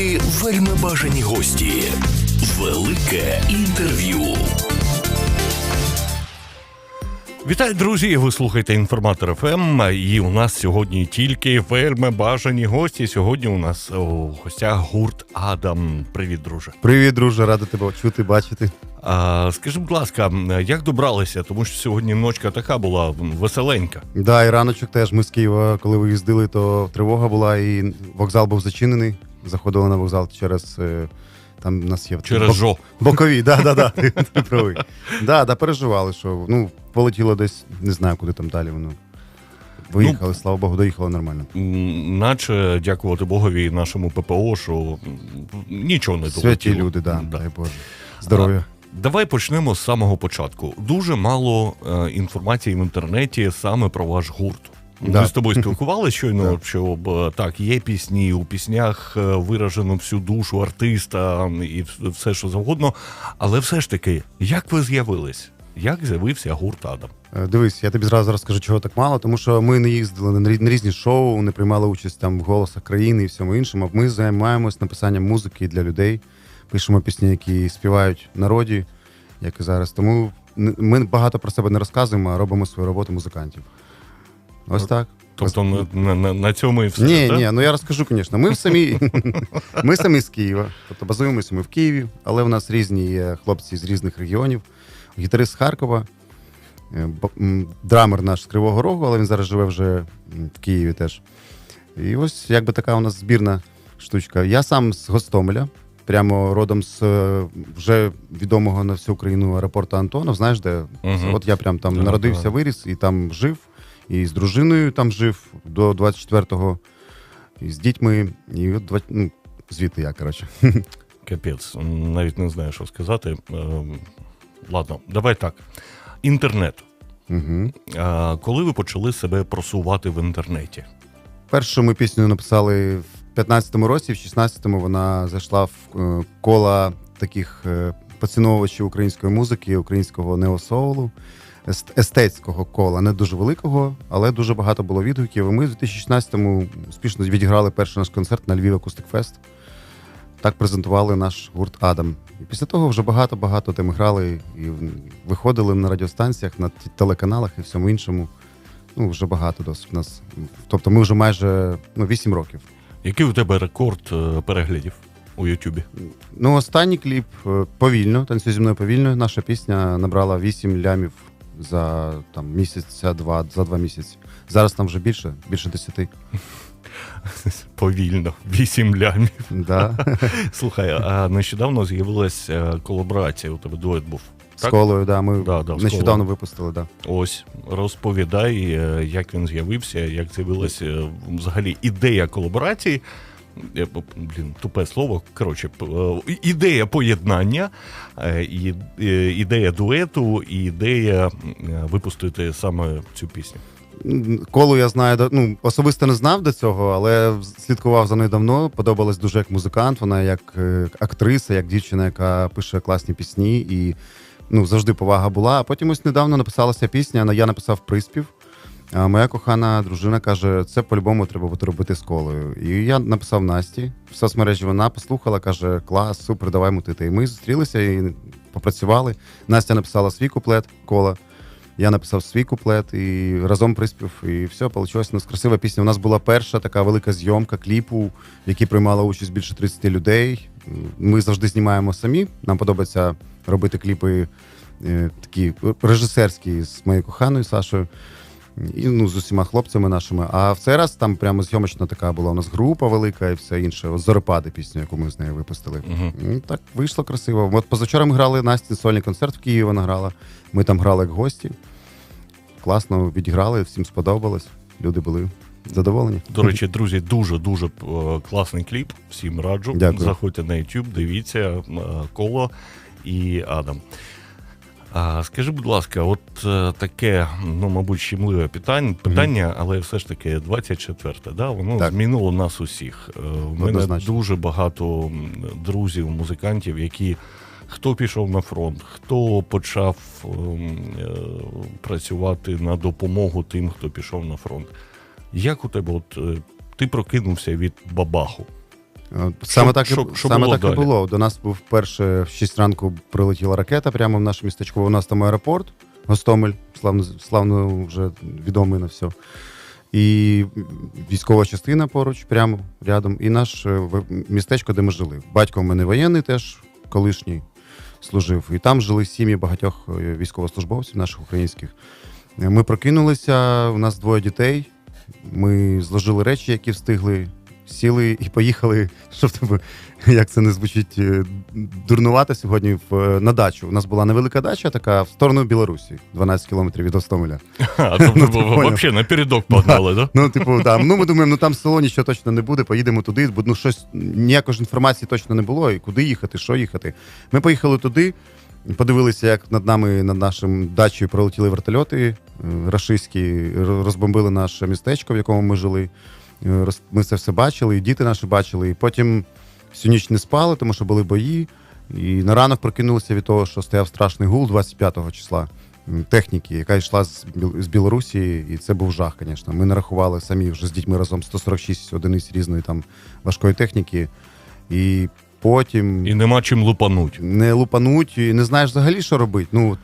рубрики Вельми бажані гості. Велике інтерв'ю. Вітаю, друзі! Ви слухаєте інформатор ФМ. І у нас сьогодні тільки вельми бажані гості. Сьогодні у нас у гостях гурт Адам. Привіт, друже. Привіт, друже, радий тебе чути, бачити. А, скажи, будь ласка, як добралися? Тому що сьогодні ночка така була веселенька. Да, і раночок теж ми з Києва, коли виїздили, то тривога була, і вокзал був зачинений. Заходили на вокзал через. е, Там у нас є Через бок- жо. бокові, да, да, да, ти, ти правий. Да, да, переживали, що ну, полетіло десь, не знаю, куди там далі воно. Виїхали, Ну, слава Богу, доїхало нормально. Наче дякувати Богові і нашому ППО, що нічого не долетіло. Святі люди, да, дай Боже. Здоров'я. Давай почнемо з самого початку. Дуже мало е, інформації в інтернеті саме про ваш гурт. Да. Ми з тобою спілкувалися щойно, Да. що так, є пісні, у піснях е, виражено всю душу артиста і все, що завгодно. Але все ж таки, як ви з'явились? Як з'явився гурт Адам? Е, Дивись, я тобі зразу розкажу, чого так мало, тому що ми не їздили на різні шоу, не приймали участь там в голосах країни і всьому іншому. Ми займаємось написанням музики для людей, пишемо пісні, які співають народі, як і зараз. Тому ми багато про себе не розказуємо, а робимо свою роботу музикантів. Ось так. Тобто на, на, на, на цьому і все. Ні, так? ні, ну я розкажу, звісно. Ми самі, ми самі з Києва. Тобто базуємося ми в Києві, але в нас різні є хлопці з різних регіонів. Гітарист з Харкова, е, драмер наш з Кривого Рогу, але він зараз живе вже в Києві теж. І ось якби така у нас збірна штучка. Я сам з Гостомеля, прямо родом з е, вже відомого на всю Україну аеропорту Антонов. Знаєш, де? Мгм. От я прям там Так, народився, так. виріс і там жив. І з дружиною там жив до 24-го, і з дітьми, і от ну, звідти я, коротше. Капець, навіть не знаю, що сказати. Ем, Ладно, давай так. Інтернет. Угу. А, коли ви почали себе просувати в інтернеті? Першу ми пісню написали в 15-му році, в 16-му вона зайшла в е, кола таких е, поціновувачів української музики, українського неосоулу, естетського кола, не дуже великого, але дуже багато було відгуків. І ми в 2016-му успішно відіграли перший наш концерт на Львів Акустик Фест. Так презентували наш гурт Адам. І після того вже багато-багато ми грали і виходили на радіостанціях, на телеканалах і всьому іншому. Ну, вже багато досить нас. Тобто ми вже майже ну, 8 років. Який у тебе рекорд е, переглядів у Ютубі? Ну, останній кліп е, повільно, танцюй зі мною повільно. Наша пісня набрала 8 лямів за там місяця два, за два місяці. Зараз там вже більше, більше 10. Повільно, 8 лямів. Да. Слухай, а нещодавно з'явилася колаборація, у тебе дует був. З колою, да, ми Да, да, нещодавно випустили, да. Ось розповідай, е, як він з'явився, як з'явилася е, взагалі ідея колаборації. Блін, тупе слово. Коротше, е, ідея поєднання, е, е, ідея дуету і ідея випустити саме цю пісню. Колу я знаю, ну, особисто не знав до цього, але слідкував за нею давно. Подобалась дуже як музикант, вона як актриса, як дівчина, яка пише класні пісні, і ну, завжди повага була. А потім ось недавно написалася пісня, я написав приспів. Моя кохана дружина каже: це по-любому треба буде робити з колою. І я написав Насті в соцмережі. Вона послухала, каже: Клас, супер, давай мутити. І ми зустрілися і попрацювали. Настя написала свій куплет кола. Я написав свій куплет і разом приспів, і все, вийшло. У нас красива пісня. У нас була перша така велика зйомка кліпу, в якій приймала участь більше 30 людей. Ми завжди знімаємо самі. Нам подобається робити кліпи е, такі режисерські з моєю коханою Сашою. І ну, з усіма хлопцями нашими. А в цей раз там прямо зйомочна така була у нас група велика і все інше. От Зорепади пісню, яку ми з нею випустили. Угу. Так вийшло красиво. От позавчора ми грали Насті сольний концерт в Києві. Вона грала. Ми там грали як гості. Класно відіграли, всім сподобалось. Люди були задоволені. До речі, друзі, дуже дуже е, класний кліп. Всім раджу. Дякую. Заходьте на YouTube, дивіться е, коло і Адам. А, скажи, будь ласка, от е, таке, ну, мабуть, щемливе питання, питання, але все ж таки 24-те, да? воно Так. змінило нас усіх. Е, У мене Однозначно. дуже багато друзів, музикантів, які хто пішов на фронт, хто почав ем, е, працювати на допомогу тим, хто пішов на фронт. Як у тебе, от е, ти прокинувся від бабаху? Саме так, і- що- що саме було так і було. До нас був перше в 6 ранку прилетіла ракета прямо в наше містечко. У нас там аеропорт, Гостомель, славно, славно вже відомий на все. І військова частина поруч, прямо рядом, і наш е, містечко, де ми жили. Батько в мене воєнний теж колишній служив. І там жили сім'ї багатьох е, військовослужбовців наших українських. Е, Ми прокинулися, у нас двоє дітей. Ми зложили речі, які встигли, сіли і поїхали. Що в тебе, як це не звучить е, дурнувато сьогодні в, е, на дачу. У нас була невелика дача, така в сторону Білорусі, 12 кілометрів від Остомеля. А, тобто Ну, взагалі напередок погнали, да? Ну, типу, там, ну ми думаємо, ну там село нічого точно не буде, поїдемо туди, бо ну щось ніякої ж інформації точно не було, і куди їхати, що їхати. Ми поїхали туди, подивилися, як над нами, над нашим дачею пролетіли вертольоти е, рашистські, розбомбили наше містечко, в якому ми жили. Е, Ми це все бачили, і діти наші бачили. І потім всю ніч не спали, тому що були бої. І на ранок прокинулися від того, що стояв страшний гул 25 числа техніки, яка йшла з, з Білорусі, і це був жах, звісно. Ми нарахували самі вже з дітьми разом 146 одиниць різної там важкої техніки. І потім І нема чим лупануть. не лупануть, і не знаєш взагалі, що робити. Ну,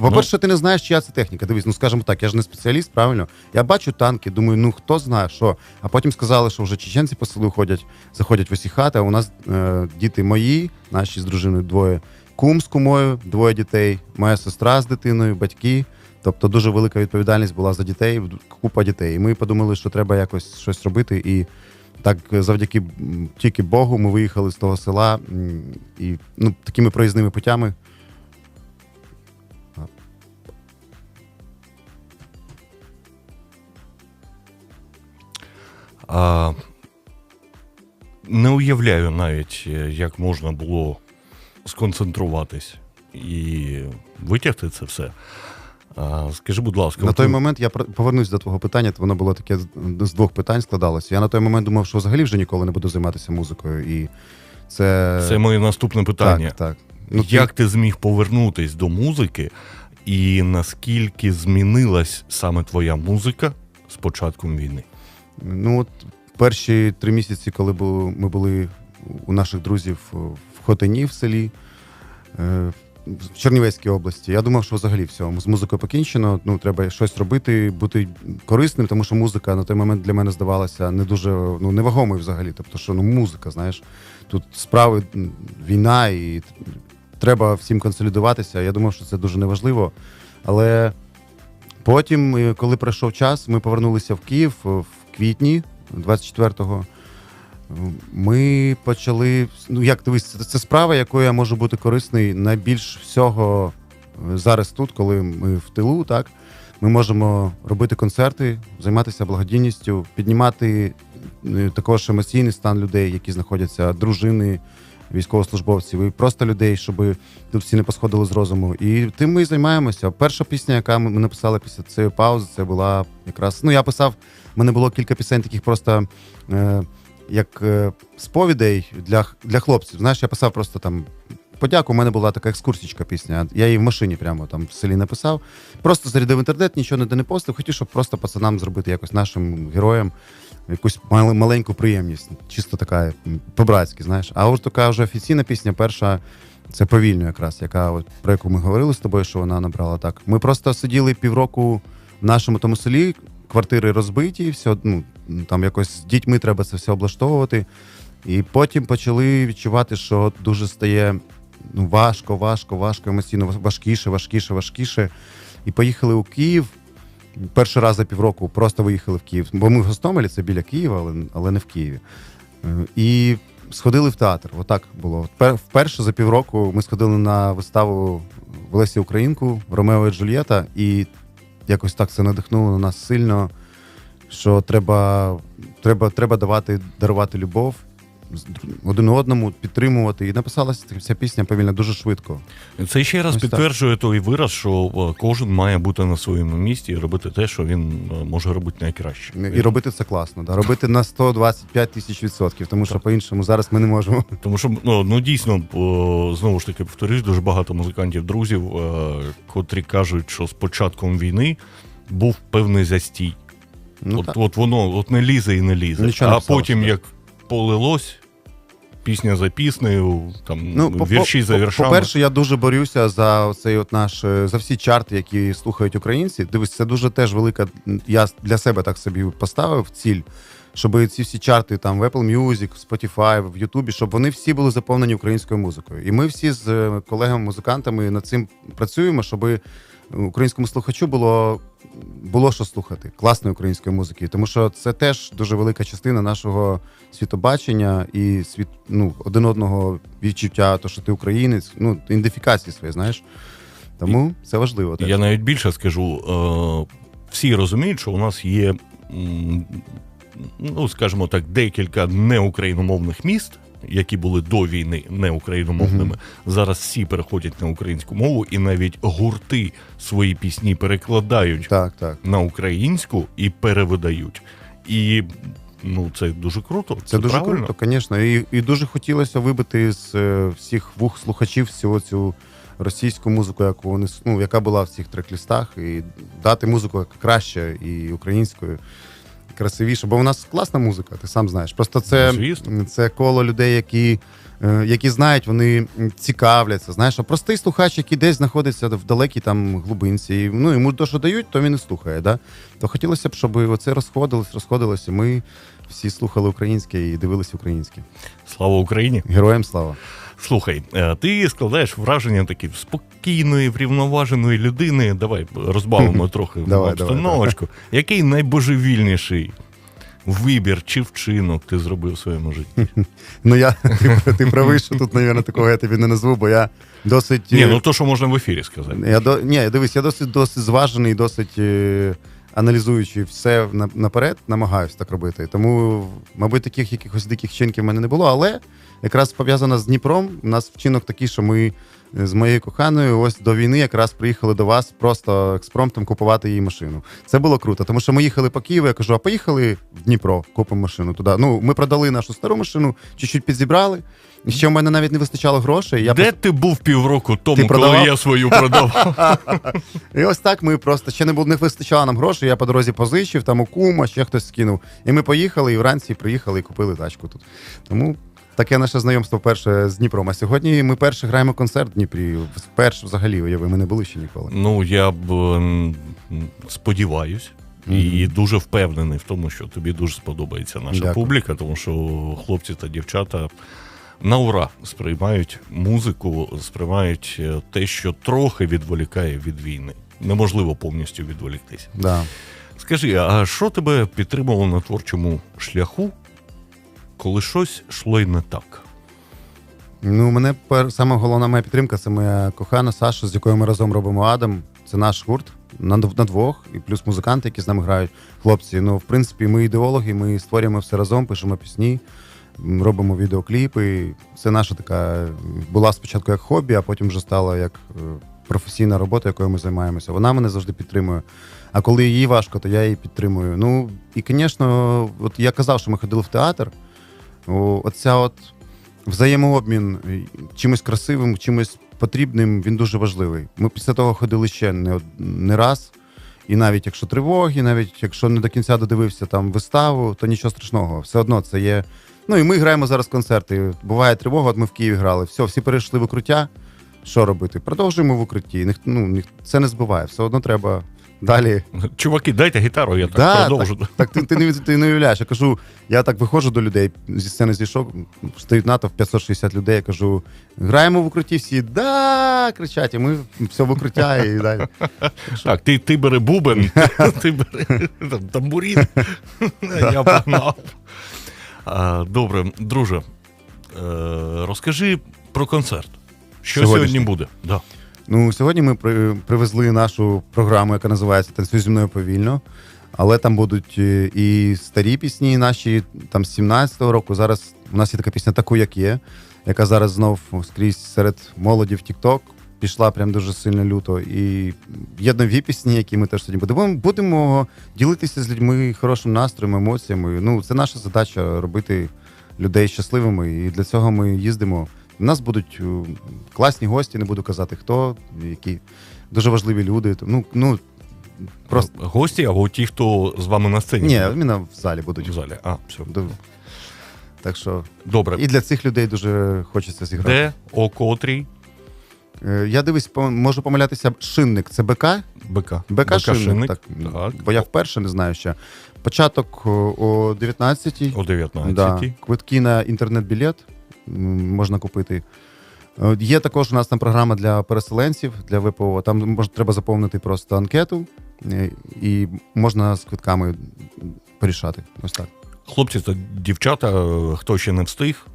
по-перше, ти не знаєш, чия це техніка. Дивись, ну скажімо так, я ж не спеціаліст, правильно? Я бачу танки, думаю, ну хто знає, що. А потім сказали, що вже чеченці по селу ходять, заходять в усі хати. А у нас е, діти мої, наші з дружиною двоє, кум з кумою, двоє дітей, моя сестра з дитиною, батьки. Тобто дуже велика відповідальність була за дітей, купа дітей. І ми подумали, що треба якось щось робити. І так, е, завдяки тільки Богу, ми виїхали з того села і ну, такими проїзними путями. А, не уявляю навіть, е, як можна було сконцентруватись і витягти це все. А, скажи, будь ласка, На той ви- момент я повернусь до твого питання. Воно було таке з- двох питань складалося. Я на той момент думав, що взагалі вже ніколи не буду займатися музикою. І це, це моє наступне питання. Так, так. Ну, ти- як ти зміг повернутись до музики, і наскільки змінилась саме твоя музика з початком війни? Ну, от перші три місяці, коли ми були у наших друзів в Хотині в селі е, в Чернівецькій області, я думав, що взагалі все, з музикою покінчено. Ну, треба щось робити, бути корисним, тому що музика на той момент для мене здавалася не дуже ну, невагомою взагалі. Тобто, що ну, музика, знаєш, тут справи, війна, і треба всім консолідуватися. Я думав, що це дуже неважливо. Але Потім, е, коли пройшов час, ми повернулися в Київ е, квітні 24-го. Е, Ми почали. Ну, як дивись, це справа, якою я можу бути корисний найбільш всього е, зараз тут, коли ми в тилу, так. Ми можемо робити концерти, займатися благодійністю, піднімати е, також емоційний стан людей, які знаходяться, дружини, військовослужбовців, і просто людей, щоб тут всі не посходили з розуму. І тим ми і займаємося. Перша пісня, яка ми написали після цієї паузи, це була якраз. Ну, я писав, в мене було кілька пісень, таких просто е, як е, сповідей для, для хлопців. Знаєш, я писав просто там. Подяку, у мене була така екскурсічка пісня. Я її в машині прямо там в селі написав. Просто зарядив інтернет, нічого не постив. Хотів, щоб просто пацанам зробити якось нашим героям якусь маленьку приємність, чисто така по-братськи, знаєш. А от така вже офіційна пісня, перша це повільно, якраз, яка от про яку ми говорили з тобою, що вона набрала так. Ми просто сиділи півроку в нашому тому селі, квартири розбиті, все, ну, там якось з дітьми треба це все облаштовувати. І потім почали відчувати, що дуже стає ну, важко, важко, важко, емоційно важкіше, важкіше, важкіше. І поїхали у Київ. Перший раз за півроку просто виїхали в Київ. Бо ми в Гостомелі, це біля Києва, але, але не в Києві. Е, І сходили в театр. Отак було. Вперше за півроку ми сходили на виставу в Лесі Українку Ромео і Джульєта, і якось так це надихнуло на нас сильно, що треба, треба, треба давати, дарувати любов один одному, підтримувати. І написалася ця пісня повільно дуже швидко. Це ще раз Ось так. підтверджує той вираз, що е, кожен має бути на своєму місці і робити те, що він е, може робити найкраще. І робити це класно. Да? Робити на 125 тисяч відсотків, тому що по-іншому зараз ми не можемо. Тому що ну, ну дійсно, знову ж таки, повторюсь, дуже багато музикантів, друзів, е, котрі кажуть, що з початком війни був певний застій. Ну, от, так. от воно от не лізе і не лізе. Нічого не а потім, так. як полилось, пісня за піснею, там Ну, вірші по- за по- віршами. По-перше, я дуже борюся за цей от наш е, за всі чарти, які слухають українці. Дивись, це дуже теж велика. Я для себе так собі поставив ціль, щоб ці всі чарти там в Apple Music, в Spotify, в YouTube, щоб вони всі були заповнені українською музикою. І ми всі з е, колегами-музикантами над цим працюємо, щоб українському слухачу було. Було що слухати класної української музики, тому що це теж дуже велика частина нашого світобачення і світ ну один одного відчуття, то що ти українець, ну ідентифікації своєї, знаєш. Тому це важливо. Теж. Я навіть більше скажу: е, всі розуміють, що у нас є, ну скажімо так, декілька неукраїномовних міст. Які були до війни неукраїномовними, зараз всі переходять на українську мову, і навіть гурти свої пісні перекладають Так, так. на українську і перевидають. І ну це дуже круто. Це, дуже правильно. круто, звісно. І, і дуже хотілося вибити з е, всіх вух слухачів всю цю російську музику, яку вони ну, яка була в цих трек-лістах, і дати музику краще і українською. Красивіше, бо у нас класна музика, ти сам знаєш. Просто це, Ну, звісно. це коло людей, які, е, які знають, вони цікавляться. Знаєш, а простий слухач, який десь знаходиться в далекій там глибинці, і, ну йому то, що дають, то він і слухає. Да? То хотілося б, щоб оце розходилось, розходилось, і ми всі слухали українське і дивилися українське. Слава Україні! Героям слава! Слухай, е, ти складаєш враження такі спокійної, врівноваженої людини. Давай розбавимо трохи Давай, обстановочку. Який найбожевільніший вибір чи вчинок ти зробив у своєму житті? Ну я ти, ти правий, що тут, мабуть, такого я тобі не назву, бо я досить. Ні, е, ну то, що можна в ефірі сказати. Я до ні, дивись, я досить досить зважений, досить е, аналізуючи все на- наперед, намагаюся так робити. Тому, мабуть, таких якихось диких вчинків в мене не було, але якраз пов'язано з Дніпром. У нас вчинок такий, що ми з моєю коханою ось до війни якраз приїхали до вас просто експромтом купувати її машину. Це було круто, тому що ми їхали по Києву, я кажу, а поїхали в Дніпро, купимо машину туди. Ну, ми продали нашу стару машину, чуть-чуть підзібрали. І ще в мене навіть не вистачало грошей. Я Де ти був півроку тому, Ти коли я свою продавав? І ось так ми просто ще не було не вистачало нам грошей. Я по дорозі позичив, там у кума, ще хтось скинув. І ми поїхали, і вранці приїхали і купили тачку тут. Тому таке наше знайомство перше з Дніпром. А сьогодні ми перше граємо концерт в Дніпрі. Вперше взагалі уяви, ми не були ще ніколи. Ну, я б м, сподіваюсь. І дуже впевнений в тому, що тобі дуже сподобається наша Дякую. публіка, тому що хлопці та дівчата на ура сприймають музику, сприймають е, те, що трохи відволікає від війни. Неможливо повністю відволіктися. Да. Скажи, а що тебе підтримувало на творчому шляху, коли щось йшло й не так? Ну, мене пер... саме головна моя підтримка це моя кохана Саша, з якою ми разом робимо Адам. Це наш гурт на, на двох, і плюс музиканти, які з нами грають. Хлопці, ну, в принципі, ми ідеологи, ми створюємо все разом, пишемо пісні, робимо відеокліпи. Це наша така була спочатку як хобі, а потім вже стала як е, професійна робота, якою ми займаємося. Вона мене завжди підтримує. А коли їй важко, то я її підтримую. Ну і, звісно, от я казав, що ми ходили в театр. Оця от взаємообмін е, чимось красивим, чимось потрібним, він дуже важливий. Ми після того ходили ще не, не раз. І навіть якщо тривоги, навіть якщо не до кінця додивився там виставу, то нічого страшного. Все одно це є. Ну і ми граємо зараз концерти. Буває тривога, от ми в Києві грали. Все, всі перейшли в укриття. Що робити? Продовжуємо в укритті. Ніх- ну, ніх- це не збиває. Все одно треба далі Чуваки, дайте гітару, я так Да, продовжу. Так, так ти, ти, не, ти не уявляєш. Я кажу, я так виходжу до людей, зі сцени зійшов, стоїть натовп 560 людей. Я кажу, граємо в укритті всі, да, кричать, і ми все в укриття і далі. Так, ти, ти бери бубен, ти бери там, тамбурін. Я погнав. Добре, друже, е, розкажи про концерт. Що сьогодні буде? Да. Ну, сьогодні ми привезли нашу програму, яка називається Танцюй зі мною повільно. Але там будуть е, і старі пісні наші, там з 17-го року. Зараз у нас є така пісня Таку, як є, яка зараз знов скрізь серед молоді в TikTok пішла прям дуже сильно люто. І є нові пісні, які ми теж сьогодні будемо. Будемо ділитися з людьми хорошим настроєм, емоціями. Ну, це наша задача робити людей щасливими. І для цього ми їздимо. У нас будуть е, класні гості, не буду казати хто, які дуже важливі люди. Ну, ну просто Гості або ті, хто з вами на сцені? ні, іменно в залі будуть. в залі. А, все. До- Так що Добре. і для цих людей дуже хочеться зіграти. Де, о котрій, Е, Я дивись, можу помилятися. Шинник це БК? БК. БК Шинник. Шинник. Так, Так. Бо я вперше не знаю ще. Початок о, о 19-й. О 19 Да. Квитки на інтернет-білет можна купити. Е, Є також у нас там програма для переселенців, для ВПО. Там мож, треба заповнити просто анкету, е, і можна з квитками порішати. Ось так. Хлопці та дівчата, е, хто ще не встиг,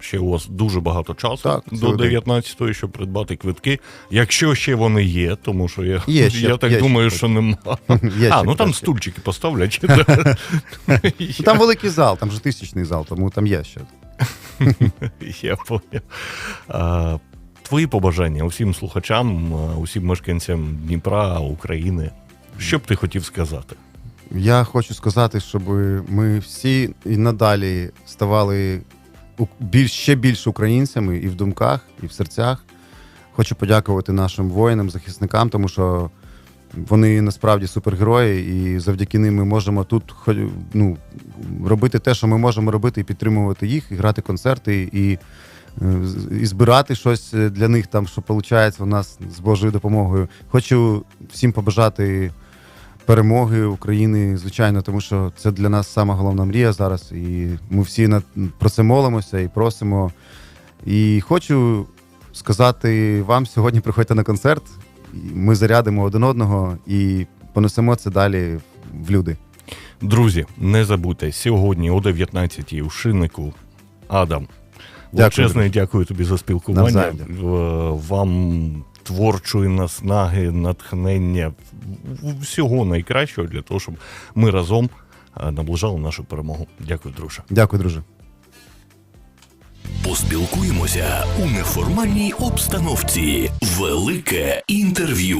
ще у вас дуже багато часу Так, до 19-ї, щоб придбати квитки. Якщо ще вони є, тому що я, Є ще, я так є думаю, квитки. що нема. Є а, ще ну там стульчики поставлять. Там великий зал, там же тисячний зал, тому там є ще. Я поняв. Твої побажання усім слухачам, усім мешканцям Дніпра, України. Що б ти хотів сказати? Я хочу сказати, щоб ми всі і надалі ставали більш, ще більше українцями і в думках, і в серцях. Хочу подякувати нашим воїнам, захисникам, тому що вони насправді супергерої, і завдяки ним ми можемо тут ну, робити те, що ми можемо робити, і підтримувати їх, і грати концерти, і, е, і збирати щось для них там, що виходить у нас з Божою допомогою. Хочу всім побажати перемоги України, звичайно, тому що це для нас сама головна мрія зараз. І ми всі на, про це молимося і просимо. І хочу сказати вам сьогодні приходьте на концерт. Ми зарядимо один одного і понесемо це далі в люди. Друзі, не забудьте, сьогодні о 19-й у шиннику Адам. Величезне дякую тобі за спілкування. Вам творчої наснаги, натхнення, всього найкращого для того, щоб ми разом е, наближали нашу перемогу. Дякую, друже. Дякую, друже. Поспілкуємося у неформальній обстановці. Велике інтерв'ю.